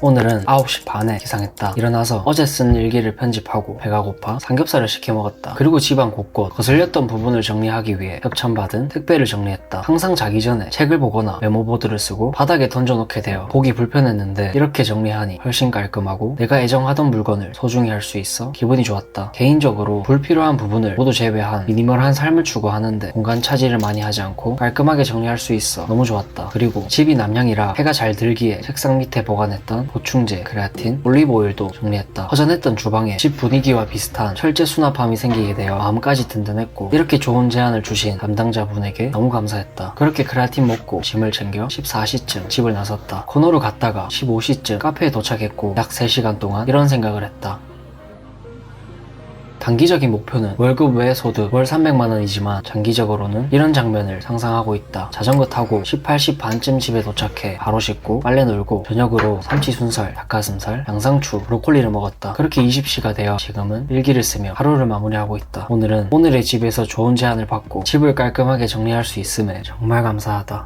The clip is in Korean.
오늘은 9시 반에 기상했다. 일어나서 어제 쓴 일기를 편집하고 배가 고파 삼겹살을 시켜 먹었다. 그리고 집안 곳곳 거슬렸던 부분을 정리하기 위해 협찬받은 택배를 정리했다. 항상 자기 전에 책을 보거나 메모보드를 쓰고 바닥에 던져놓게 되어 보기 불편했는데 이렇게 정리하니 훨씬 깔끔하고 내가 애정하던 물건을 소중히 할 수 있어 기분이 좋았다. 개인적으로 불필요한 부분을 모두 제외한 미니멀한 삶을 추구하는데 공간 차지를 많이 하지 않고 깔끔하게 정리할 수 있어 너무 좋았다. 그리고 집이 남향이라 해가 잘 들기에 책상 밑에 보관했던 보충제, 크레아틴, 올리브오일도 정리했다. 허전했던 주방에 집 분위기와 비슷한 철제 수납함이 생기게 되어 마음까지 든든했고 이렇게 좋은 제안을 주신 담당자분에게 너무 감사했다. 그렇게 크레아틴 먹고 짐을 챙겨 14시쯤 집을 나섰다. 코너로 갔다가 15시쯤 카페에 도착했고 약 3시간 동안 이런 생각을 했다. 단기적인 목표는 월급 외 소득 월 300만 원이지만 장기적으로는 이런 장면을 상상하고 있다. 자전거 타고 18시 반쯤 집에 도착해 바로 씻고 빨래 널고 저녁으로 삼치 순살, 닭가슴살, 양상추, 브로콜리를 먹었다. 그렇게 20시가 되어 지금은 일기를 쓰며 하루를 마무리하고 있다. 오늘은 오늘의 집에서 좋은 제안을 받고 집을 깔끔하게 정리할 수 있음에 정말 감사하다.